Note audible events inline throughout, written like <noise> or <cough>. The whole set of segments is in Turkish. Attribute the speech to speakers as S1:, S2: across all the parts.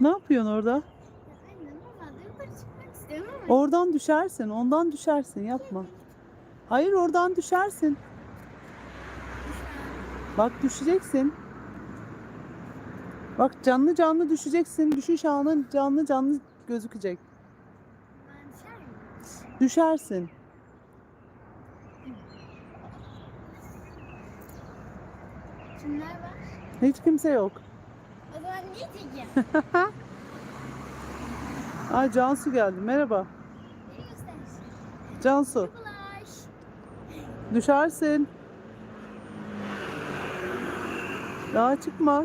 S1: Ne yapıyorsun orada? Oradan düşersin. Ondan düşersin. Yapma. Hayır oradan düşersin. Bak düşeceksin. Bak canlı canlı düşeceksin. Düşüş anın canlı canlı gözükecek. Düşersin.
S2: Kimler var?
S1: Hiç kimse yok.
S2: O zaman niye tekim? <laughs>
S1: Ay Cansu geldi. Merhaba. Cansu. Düşersin. Daha çıkma.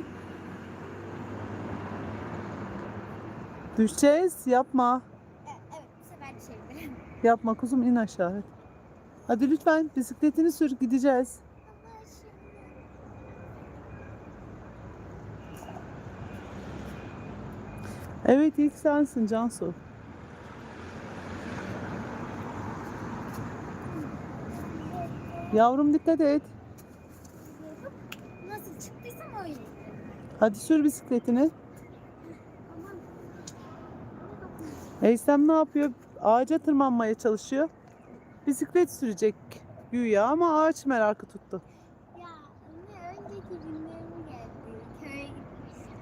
S1: Düşeceğiz. Yapma. Yapma kuzum in aşağı. Hadi lütfen bisikletini sür gideceğiz. Evet ilk sensin Cansu. Yavrum dikkat et.
S2: Nasıl çıktıysam öyle.
S1: Hadi sür bisikletini. Eysem ne yapıyor? Ağaca tırmanmaya çalışıyor. Bisiklet sürecek güya ama ağaç merakı tuttu.
S2: Ya anne önceki günlerime geldi. Köye gitmiştim.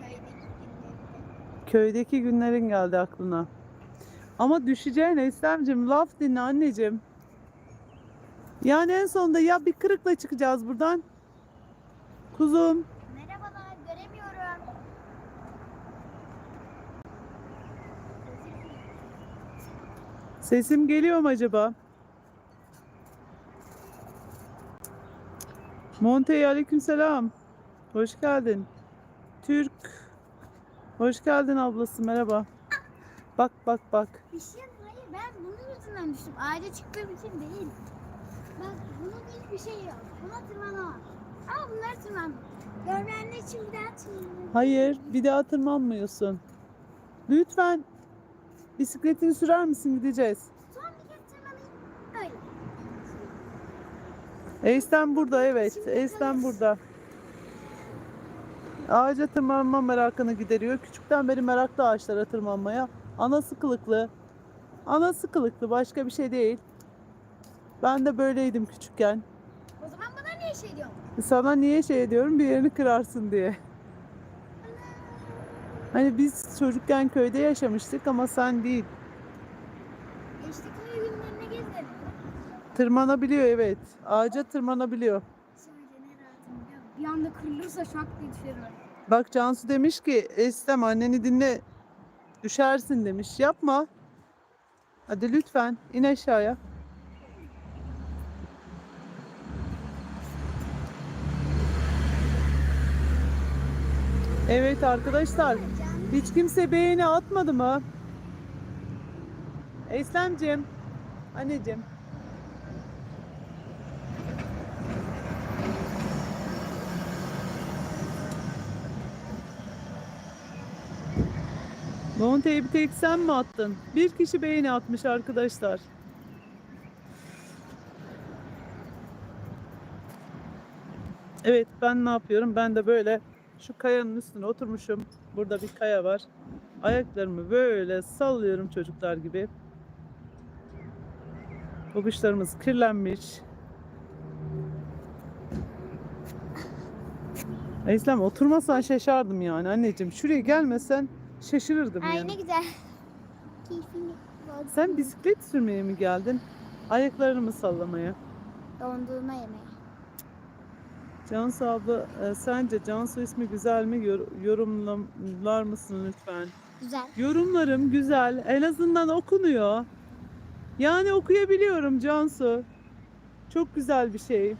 S2: Köydeki günlerimde.
S1: Köydeki günlerin geldi aklına. Ama düşeceğin Eysem'cim laf dinle anneciğim. Yani en sonunda ya bir kırıkla çıkacağız buradan. Kuzum.
S2: Merhabalar göremiyorum.
S1: Sesim geliyor mu acaba? Monte'ye aleykümselam. Hoş geldin. Hoş geldin ablası merhaba. Bak bak bak.
S2: Bir şey hayır ben bunun yüzünden düştüm. Ağaca çıktığım için değil. Bak bunun hiçbir şey yok. Buna tırmanamam. Ama bunlar tırman. Görmeyenler için bir daha tırmanırım.
S1: Hayır bir daha tırmanmıyorsun. Lütfen bisikletini sürer misin gideceğiz.
S2: Son bir kez tırmanayım. Öyle.
S1: Eystem burada evet. Eystem burada. Ağaca tırmanma merakını gideriyor. Küçükten beri meraklı ağaçlara tırmanmaya. Anası kılıklı. Anası kılıklı başka bir şey değil. Ben de böyleydim küçükken.
S2: O zaman bana niye şey diyorsun?
S1: Sana niye şey diyorum bir yerini kırarsın diye. Hani biz çocukken köyde yaşamıştık ama sen değil.
S2: Geçti köy günlerine gezelim.
S1: Tırmanabiliyor evet. Ağaca tırmanabiliyor.
S2: Şöyle ne rahatım biliyor musun? Bir anda kırılırsa şak diye düşerim.
S1: Bak Cansu demiş ki Estem anneni dinle düşersin demiş. Yapma. Hadi lütfen in aşağıya. Evet arkadaşlar hiç kimse beğeni atmadı mı? Eslemciğim anneciğim Monte'yi bir tek sen mi attın? Bir kişi beğeni atmış arkadaşlar. Evet ben ne yapıyorum? Ben de böyle şu kayanın üstüne oturmuşum. Burada bir kaya var. Ayaklarımı böyle sallıyorum çocuklar gibi. Babuşlarımız kirlenmiş. İslam oturmasan şaşardım yani anneciğim. Şuraya gelmesen şaşırırdım
S2: Ay
S1: yani.
S2: ne güzel. <laughs> Keyfini bozdu.
S1: Sen bisiklet sürmeye mi geldin? Ayaklarını mı sallamaya?
S2: Dondurma yemeye.
S1: Cansu abla e, sence Cansu ismi güzel mi? Yor- yorumlar mısın lütfen?
S2: Güzel.
S1: Yorumlarım güzel. En azından okunuyor. Yani okuyabiliyorum Cansu. Çok güzel bir şey.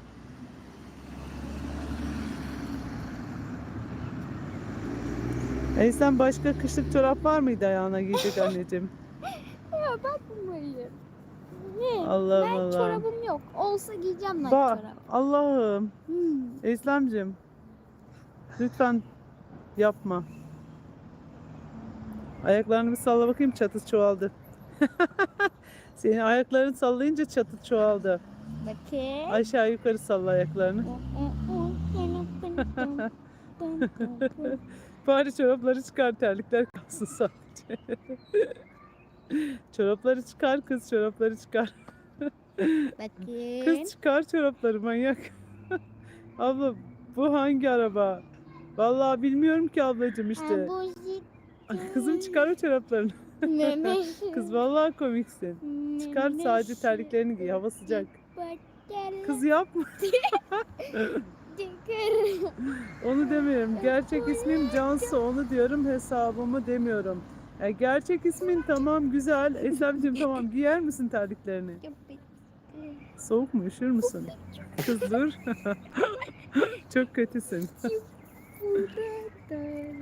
S1: Ey sen başka kışlık çorap var mıydı ayağına giyecek anneciğim? <laughs>
S2: Ya bakmayın. Ne?
S1: Allah'ım
S2: ben
S1: Allah'ım.
S2: çorabım yok. Olsa giyeceğim Nike
S1: Bak
S2: çorabı.
S1: Allah'ım.
S2: Hmm.
S1: Eslemcim. Lütfen yapma. Ayaklarını bir salla bakayım çatı çoğaldı. <laughs> Senin ayaklarını sallayınca çatı çoğaldı.
S2: Bakın.
S1: Aşağı yukarı salla ayaklarını. Bari çorapları çıkar terlikler kalsın sadece. <laughs> çorapları çıkar kız çorapları çıkar. <laughs>
S2: Bakın.
S1: Kız çıkar çorapları manyak. <laughs> Abla bu hangi araba? Vallahi bilmiyorum ki ablacığım işte.
S2: Ha,
S1: Kızım çıkar o çoraplarını. Kız vallahi komiksin. Çıkar sadece terliklerini giy hava sıcak. Kız yapma. Onu demiyorum. Gerçek ismim Cansu. Onu diyorum hesabımı demiyorum. Ya gerçek ismin tamam güzel. Eslemciğim tamam giyer misin terliklerini? Soğuk mu? Üşür müsün? Kız dur. <laughs> Çok kötüsün.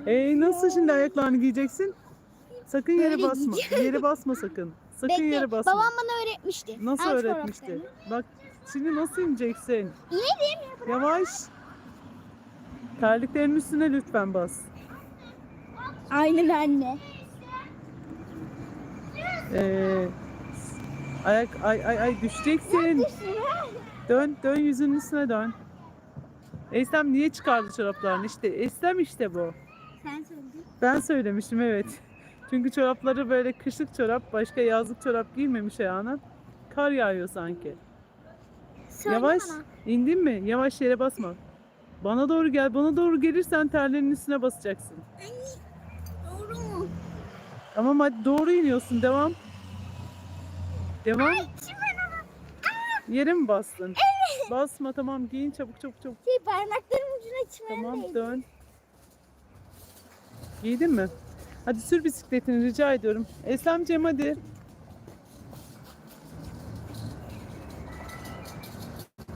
S1: Ey nasıl şimdi ayaklarını giyeceksin? Sakın yere
S2: Böyle
S1: basma. Yere basma sakın. Sakın
S2: Bekle,
S1: yere basma.
S2: Babam bana öğretmişti.
S1: Nasıl
S2: Al
S1: öğretmişti? Bak şimdi nasıl ineceksin?
S2: İnerim.
S1: Yavaş. Terliklerin üstüne lütfen bas.
S2: Aynen anne.
S1: Ee, ayak ay ay ay düşeceksin. Dön dön yüzünün üstüne dön. Eslem niye çıkardı çoraplarını? İşte Eslem işte bu.
S2: Sen söyledin.
S1: Ben söylemiştim evet. Çünkü çorapları böyle kışlık çorap, başka yazlık çorap giymemiş ayağına. Kar yağıyor sanki.
S2: Söyle
S1: Yavaş.
S2: bana.
S1: İndin mi? Yavaş yere basma. Bana doğru gel. Bana doğru gelirsen terlerin üstüne basacaksın.
S2: Doğru mu?
S1: Tamam hadi doğru iniyorsun. Devam. Devam. Yere mi bastın? Evet. Basma tamam giyin çabuk çabuk çabuk.
S2: Şey parmaklarım ucuna çimen
S1: Tamam
S2: değdi.
S1: dön. Giydin mi? Hadi sür bisikletini rica ediyorum. Eslemciğim hadi.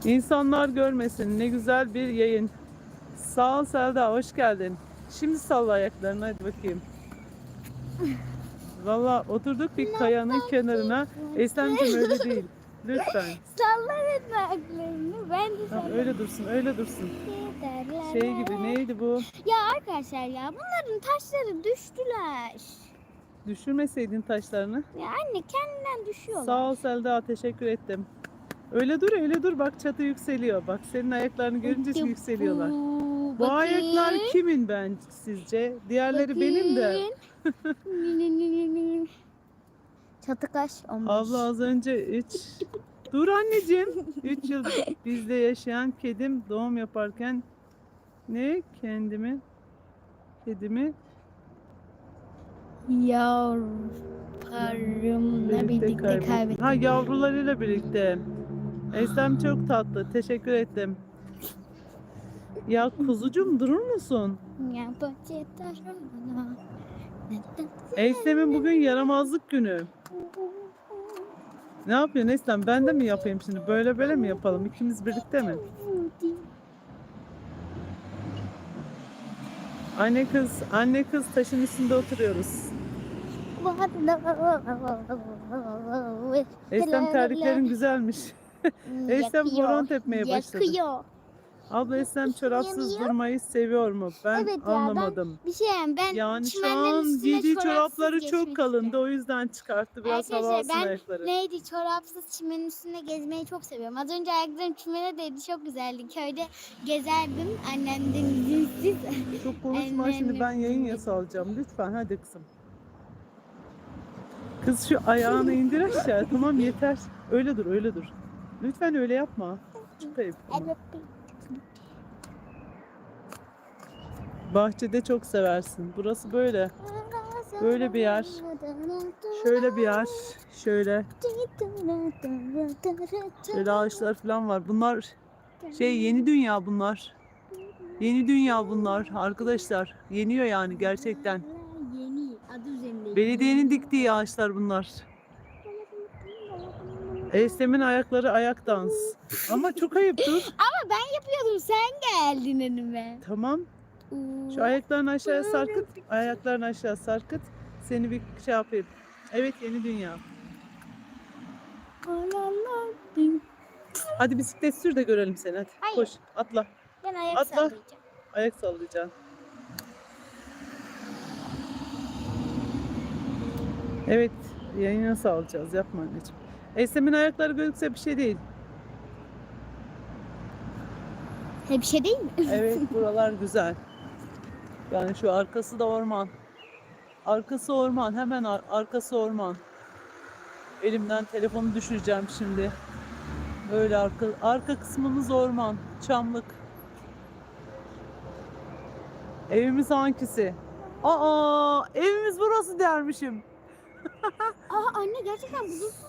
S1: İnsanlar görmesin. Ne güzel bir yayın. Sağ ol Selda, hoş geldin. Şimdi salla ayaklarını hadi bakayım. Valla oturduk bir kayanın kenarına. Eslemciğim öyle <laughs> değil. Lütfen.
S2: Sallar etme ayaklarını. Ben de
S1: Tamam, öyle dursun, öyle dursun. Şey gibi neydi bu?
S2: Ya arkadaşlar ya bunların taşları düştüler.
S1: Düşürmeseydin taşlarını.
S2: Ya anne kendinden düşüyorlar.
S1: Sağ ol Selda, teşekkür ettim. Öyle dur, öyle dur. Bak çatı yükseliyor. Bak senin ayaklarını görünce yükseliyorlar. Bu
S2: Bakın.
S1: ayaklar kimin ben sizce? Diğerleri benim de.
S2: Bakın. <laughs> Çatı kaş olmuş.
S1: Abla az önce 3 Dur anneciğim. 3 yıl bizde yaşayan kedim doğum yaparken ne kendimi kedimi
S2: Yavrularımla birlikte kaybettim.
S1: Ha yavrularıyla birlikte. Eslem çok tatlı. Teşekkür ettim. Ya kuzucum durur musun? Eslem'in bugün yaramazlık günü. Ne yapıyorsun Eslem? Ben de mi yapayım şimdi? Böyle böyle mi yapalım? İkimiz birlikte mi? Anne kız, anne kız taşın üstünde oturuyoruz. Eslem terliklerin güzelmiş. Eslem horon tepmeye başladı.
S2: Yakıyor.
S1: Abla Eslem çorapsız
S2: Yanıyor.
S1: durmayı seviyor mu? Ben
S2: Evet ya, ben-
S1: anlamadım.
S2: Bir şey yani ben
S1: Yani şu
S2: çimenlerin
S1: an
S2: üstüne
S1: giydiği
S2: çorapsız
S1: çorapları çok kalındı. O yüzden çıkarttı. Biraz hava
S2: Arkadaşlar,
S1: alsın
S2: ben
S1: ayakları.
S2: Neydi çorapsız çimenin üstünde gezmeyi çok seviyorum. Az önce ayaklarım çimene değdi çok güzeldi. Köyde gezerdim annemden izinsiz.
S1: Çok konuşma şimdi ben yayın yasa alacağım. Lütfen hadi kızım. Kız şu ayağını indir aşağı. Tamam yeter. Öyle dur öyle dur. Lütfen öyle yapma. Çok ayıp. ama. Bahçede çok seversin. Burası böyle. Böyle bir yer. Şöyle bir yer. Şöyle. Şöyle ağaçlar falan var. Bunlar şey yeni dünya bunlar. Yeni dünya bunlar arkadaşlar. Yeniyor yani gerçekten.
S2: Yeni adı üzerinde.
S1: Belediyenin diktiği ağaçlar bunlar. Eslem'in ayakları ayak dans. Ama çok ayıp dur. <laughs>
S2: Ama ben yapıyordum sen geldin önüme.
S1: Tamam. Şu ayaklarını aşağıya sarkıt. Ayaklarını aşağı sarkıt. Seni bir şey yapayım. Evet yeni dünya. Hadi bisiklet sür de görelim seni hadi.
S2: Hayır.
S1: Koş atla.
S2: Ben ayak
S1: Atla.
S2: sallayacağım.
S1: Ayak sallayacaksın. Evet yayına sağlayacağız yapma anneciğim. Eslem'in ayakları gözükse bir şey değil.
S2: He bir şey değil mi? <laughs>
S1: Evet buralar güzel. Yani şu arkası da orman. Arkası orman. Hemen ar- arkası orman. Elimden telefonu düşüreceğim şimdi. Böyle arka, arka kısmımız orman. Çamlık. Evimiz hangisi? Aa, evimiz burası dermişim. <laughs>
S2: Aa anne gerçekten bulursun.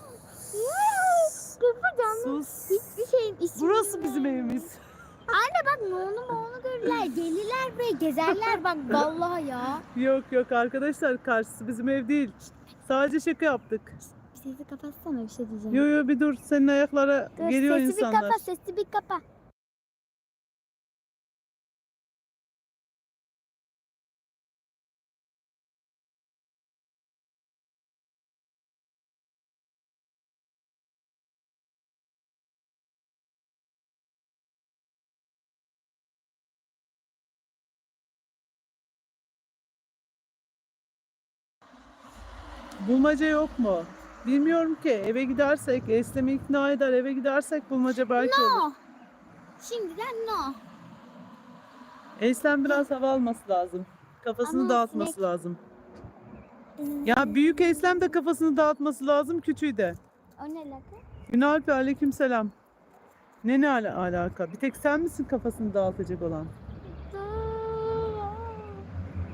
S2: Kıpır canlı.
S1: Sus.
S2: Hiçbir şeyin ismi.
S1: Burası bizim evimiz. <laughs>
S2: Anne bak onu onu görürler. Gelirler buraya gezerler bak vallahi ya.
S1: Yok yok arkadaşlar karşısı bizim ev değil. Sadece şaka yaptık.
S2: Sesi kapatsana bir şey diyeceğim.
S1: Yo yo bir dur senin ayaklara
S2: Dur,
S1: geliyor
S2: sesi
S1: insanlar.
S2: bir kapa sesi bir kapa.
S1: Bulmaca yok mu? Bilmiyorum ki eve gidersek Eslem'i ikna eder eve gidersek bulmaca belki olur.
S2: No. Şimdiden no.
S1: Eslem biraz hava alması lazım. Kafasını
S2: Ama
S1: dağıtması
S2: sinek-
S1: lazım. Ya büyük Eslem de kafasını dağıtması lazım küçüğü de.
S2: O ne laka?
S1: Günalp aleyküm selam. Ne ne ala- alaka? Bir tek sen misin kafasını dağıtacak olan?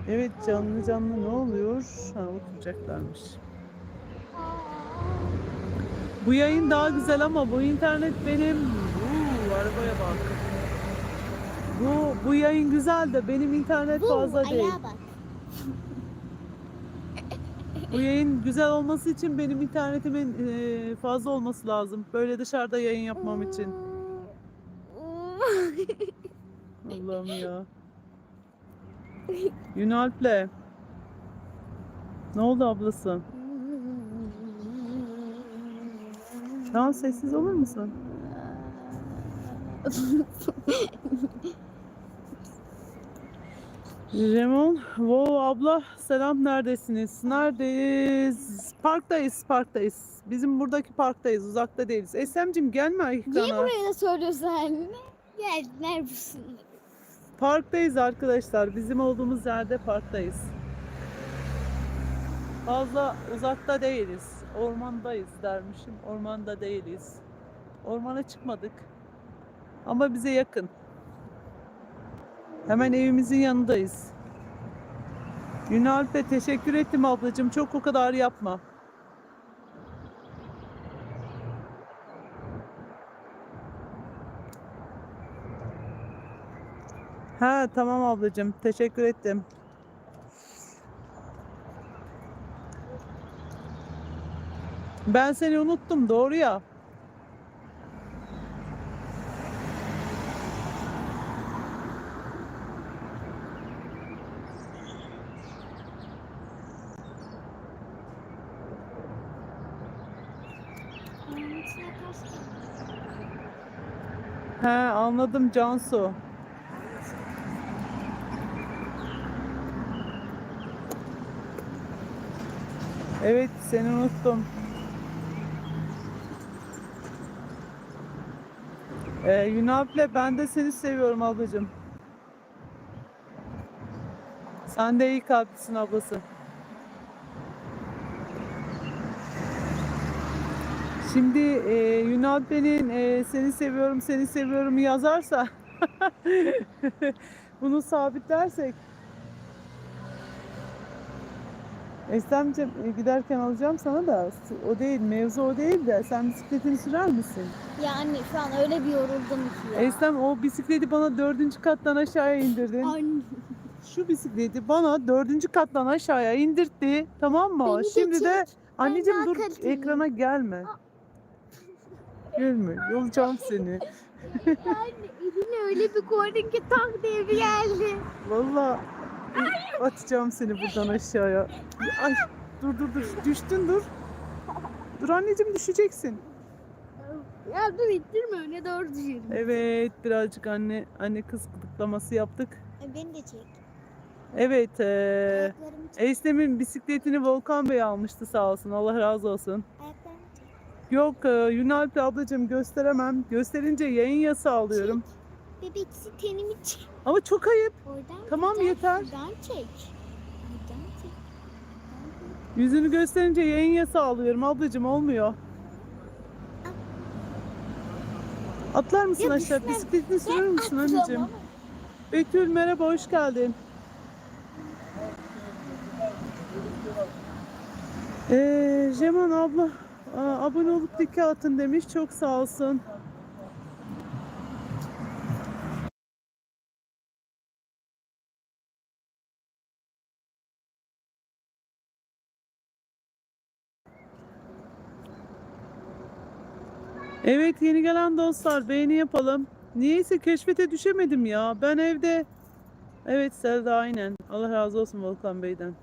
S1: Evet canlı canlı ne oluyor? Ha oturacaklarmış. Bu yayın daha güzel ama bu internet benim. Uuu arabaya bak. Bu bu yayın güzel de benim internet
S2: Bu
S1: fazla değil.
S2: ayağa bak.
S1: Bu yayın güzel olması için benim internetimin eee, fazla olması lazım. Böyle dışarıda yayın yapmam için. Allah'ım ya. <laughs> Yunalp'le. Ne oldu ablası? Tamam sessiz olur musun? Remon, wow abla selam neredesiniz? Neredeyiz? Parktayız, parktayız. Bizim buradaki parktayız, uzakta değiliz. Esemcim gelme
S2: Niye
S1: ekrana.
S2: buraya da soruyorsun anne? Geldiler busun.
S1: Parktayız arkadaşlar. Bizim olduğumuz yerde parktayız. Fazla uzakta değiliz. Ormandayız dermişim. Ormanda değiliz. Ormana çıkmadık. Ama bize yakın. Hemen evimizin yanındayız. Yunalp'e teşekkür ettim ablacığım. Çok o kadar yapma. Ha tamam ablacığım. Teşekkür ettim. Ben seni unuttum doğru ya. He anladım Cansu. Evet seni unuttum. Ee, Yunalp'le ben de seni seviyorum ablacığım. Sen de iyi kalplisin ablası. Şimdi e, Yunalp'in e, seni seviyorum seni seviyorum yazarsa <laughs> bunu sabitlersek Eslemciğim e, giderken alacağım sana da o değil mevzu o değil de sen bisikletini sürer misin?
S2: Ya anne şu an öyle bir yoruldum ki ya.
S1: Eslem o bisikleti bana dördüncü kattan aşağıya indirdin.
S2: Anne.
S1: Şu bisikleti bana dördüncü kattan aşağıya indirtti. Tamam mı?
S2: Beni de
S1: Şimdi de
S2: çek.
S1: anneciğim dur
S2: kaliteliyim.
S1: ekrana gelme. Gelme. Yolacağım seni.
S2: Anne elini öyle bir koydun ki tak diye bir geldi.
S1: Vallahi atacağım seni buradan aşağıya. Ay dur dur dur. Düştün dur. Dur anneciğim düşeceksin.
S2: Ya dur ittirme öne doğru düşerim.
S1: Evet birazcık anne anne kız gıdıklaması yaptık.
S2: E, Beni de çek.
S1: Evet
S2: çek.
S1: Eslem'in bisikletini Volkan Bey almıştı sağ olsun. Allah razı olsun.
S2: Ayaklarımı çek.
S1: Yok e, Yunalp ablacığım gösteremem. Gösterince yayın yasağı alıyorum.
S2: Bebeksi tenimi çek.
S1: Ama çok ayıp.
S2: Oradan
S1: Tamam,
S2: buradan,
S1: yeter.
S2: Buradan çek. Buradan çek.
S1: Yüzünü gösterince yayın yasağı alıyorum ablacığım olmuyor. Atlar mısın
S2: Ya
S1: aşağı?
S2: düşmem.
S1: Bisikletini sürür müsün
S2: atlamam.
S1: anneciğim? Betül merhaba hoş geldin. Ee, Ceman abla aa, abone olup dike atın demiş. Çok sağ olsun. Evet yeni gelen dostlar beğeni yapalım. Niyeyse keşfete düşemedim ya. Ben evde Evet Selda aynen. Allah razı olsun Volkan Bey'den.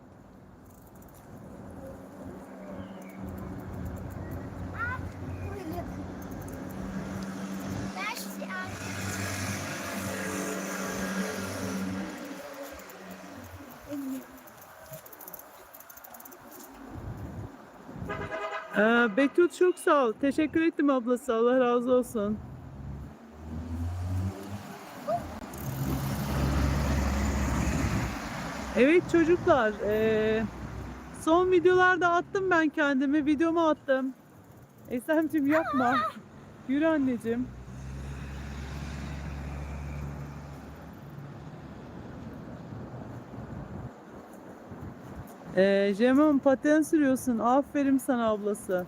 S1: Ee, Betül çok sağ ol. Teşekkür ettim ablası. Allah razı olsun. Evet çocuklar. ee, son videolarda attım ben kendimi. Videomu attım. Esemciğim yapma. Yürü anneciğim. Ee, Cemon paten sürüyorsun. Aferin sana ablası.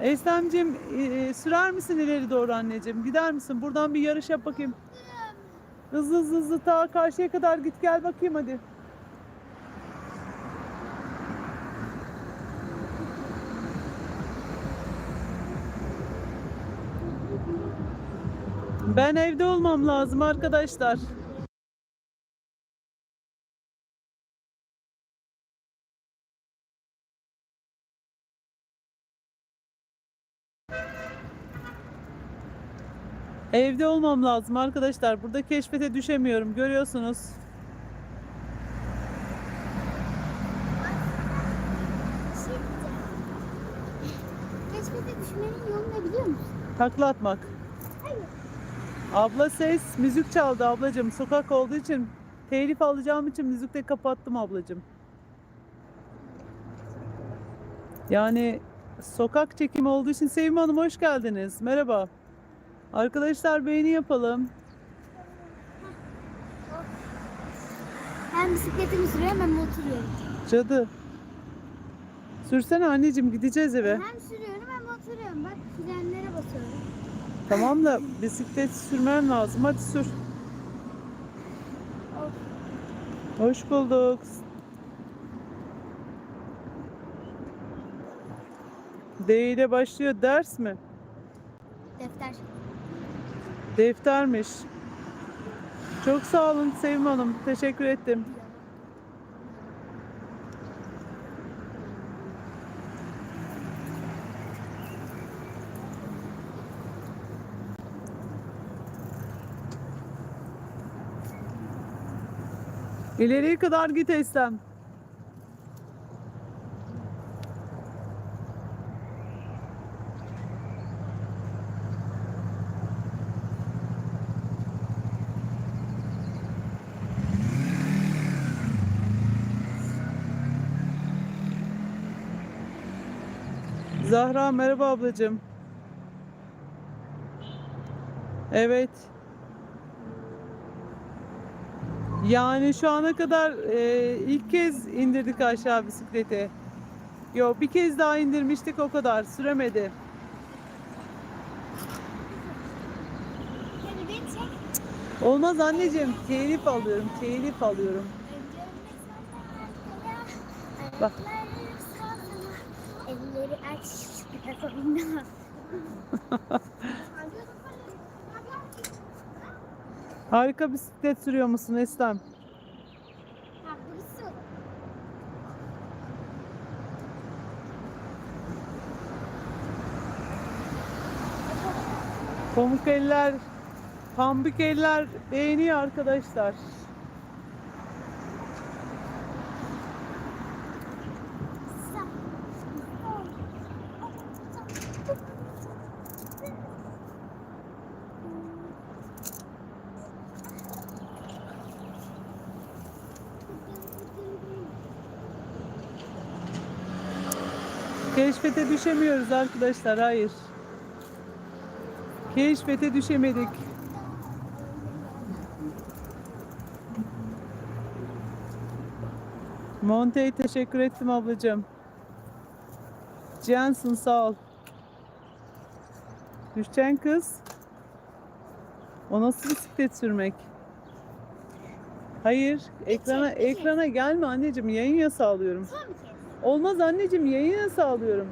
S1: Eslemciğim e, sürer misin ileri doğru anneciğim? Gider misin? Buradan bir yarış yap bakayım. Hızlı hızlı hızlı ta karşıya kadar git gel bakayım hadi. Ben evde olmam lazım arkadaşlar. Evde olmam lazım arkadaşlar. Burada keşfete düşemiyorum. Görüyorsunuz.
S2: Keşfete düşmenin yolu ne biliyor musun?
S1: Takla atmak.
S2: Hayır.
S1: Abla ses müzik çaldı ablacığım. Sokak olduğu için telif alacağım için müzik de kapattım ablacığım. Yani sokak çekimi olduğu için Sevim Hanım hoş geldiniz. Merhaba. Arkadaşlar beğeni yapalım.
S2: Hem bisikletimi sürüyorum hem oturuyorum.
S1: Cadı. Sürsene anneciğim gideceğiz eve.
S2: Hem sürüyorum hem oturuyorum. Bak frenlere basıyorum.
S1: Tamam da bisiklet sürmen lazım. Hadi sür. Hoş bulduk. D ile başlıyor. Ders mi?
S2: Defter.
S1: Deftermiş. Çok sağ olun Sevim Hanım. Teşekkür ettim. İleriye kadar git Eslem. Zahra merhaba ablacığım. Evet. Yani şu ana kadar e, ilk kez indirdik aşağı bisikleti. Yo bir kez daha indirmiştik o kadar süremedi. Olmaz anneciğim telif alıyorum telif alıyorum. Bak. <laughs> Harika bisiklet sürüyor musun Eslem? Pamuk eller, pambik eller beğeniyor arkadaşlar. Keşfete düşemiyoruz arkadaşlar. Hayır. Keşfete düşemedik. Monte'ye teşekkür ettim ablacığım. Jensen sağ ol. Düşeceksin kız. O nasıl bisiklet sürmek? Hayır, ekrana ekrana gelme anneciğim. Yayın yasağı alıyorum. Olmaz anneciğim, yayın yasağı alıyorum.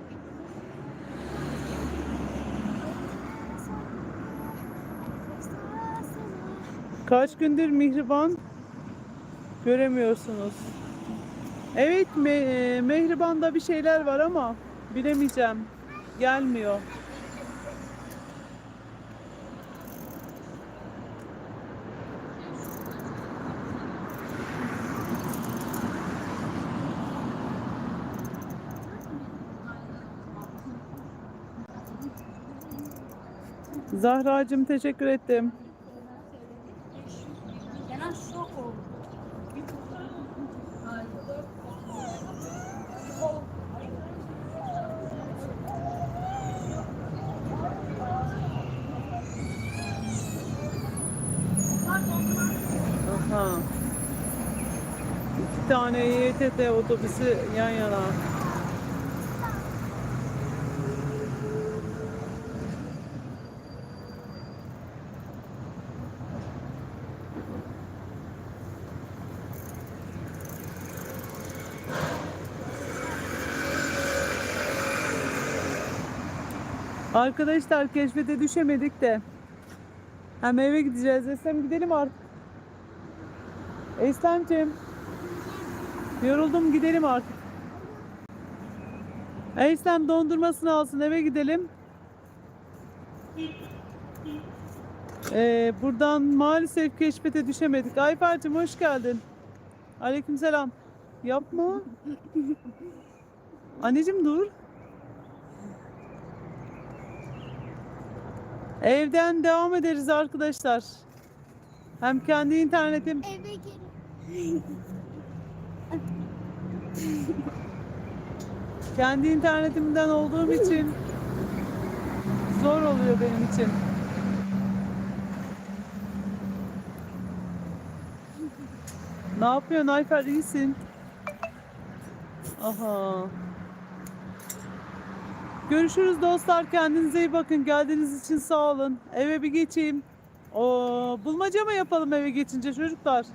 S1: Kaç gündür Mihriban göremiyorsunuz. Evet, me- Mehriban'da bir şeyler var ama bilemeyeceğim. Gelmiyor. Zahra'cığım teşekkür ettim.
S2: Kenan şok oldu.
S1: Aha. İki tane İETT otobüsü yan yana. Arkadaşlar keşfete düşemedik de. Hem eve gideceğiz. Eslem gidelim artık. Eslemciğim. Yoruldum gidelim artık. Eslem dondurmasını alsın eve gidelim. Ee, buradan maalesef keşfete düşemedik. Ayfer'cim hoş geldin. Aleykümselam. Yapma. Anneciğim dur. Evden devam ederiz arkadaşlar. Hem kendi internetim
S2: Eve gelin. <laughs>
S1: kendi internetimden olduğum için zor oluyor benim için. Ne yapıyorsun Ayfer iyisin? Aha. Görüşürüz dostlar. Kendinize iyi bakın. Geldiğiniz için sağ olun. Eve bir geçeyim. Oo, bulmaca mı yapalım eve geçince çocuklar?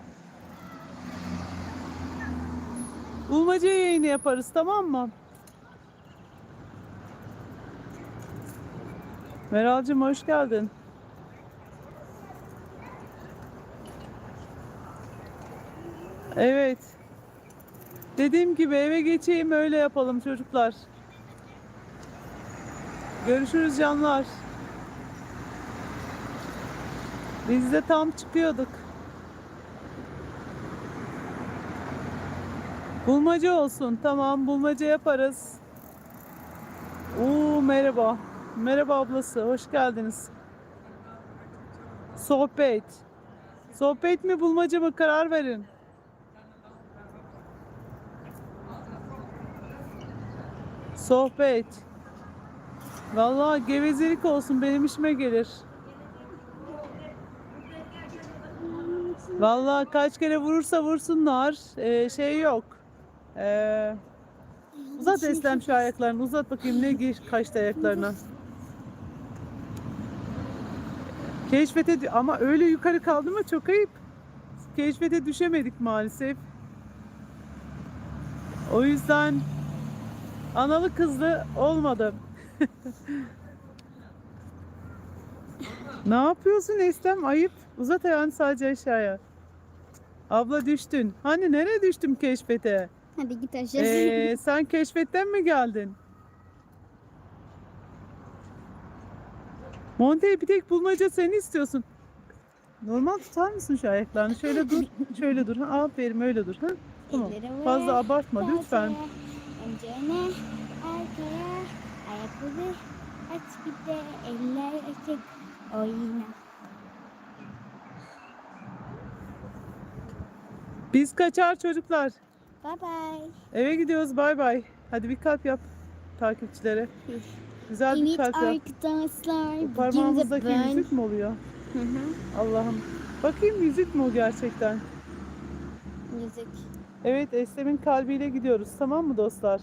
S1: Bulmaca yayını yaparız tamam mı? Meral'cığım hoş geldin. Evet. Dediğim gibi eve geçeyim öyle yapalım çocuklar. Görüşürüz canlar. Biz de tam çıkıyorduk. Bulmaca olsun. Tamam bulmaca yaparız. Oo merhaba. Merhaba ablası. Hoş geldiniz. Sohbet. Sohbet mi bulmaca mı karar verin. Sohbet. Vallahi gevezelik olsun benim işime gelir. Vallahi kaç kere vurursa vursunlar. Ee, şey yok. Ee, uzat Eslem şu ayaklarını. Uzat bakayım ne giy kaçtı ayaklarına. Keşfete ama öyle yukarı kaldı mı çok ayıp. Keşfete düşemedik maalesef. O yüzden analı kızlı olmadı. <laughs> ne yapıyorsun Eslem? Ayıp. Uzat ayağını sadece aşağıya. Abla düştün. Hani nereye düştüm keşfete?
S2: Hadi git aşağı.
S1: Ee, <laughs> sen keşfetten mi geldin? Monte bir tek bulmaca seni istiyorsun. Normal tutar mısın şu ayaklarını? Şöyle dur. Şöyle dur. Ha, aferin öyle dur. Ha? Tamam.
S2: Elleri
S1: Fazla abartma lütfen.
S2: Önce öne, arkaya, ayakları aç bir de eller açık oyna.
S1: Biz kaçar çocuklar.
S2: Bye bye.
S1: Eve gidiyoruz. Bay bay. Hadi bir kalp yap. takipçilere. Güzel bir
S2: Evet
S1: kalp yap.
S2: arkadaşlar.
S1: Bu Parmağımızdaki
S2: ben-
S1: yüzük mü oluyor?
S2: Hı hı.
S1: Allah'ım. Bakayım yüzük mü o gerçekten?
S2: Yüzük.
S1: Evet Eslem'in kalbiyle gidiyoruz. Tamam mı dostlar?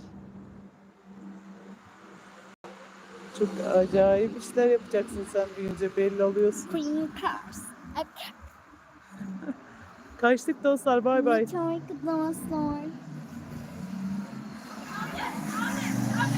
S1: Çok acayip işler yapacaksın sen büyüyünce belli oluyorsun.
S2: Cream cars.
S1: Kaçtık dostlar bay bay.
S2: Evet arkadaşlar.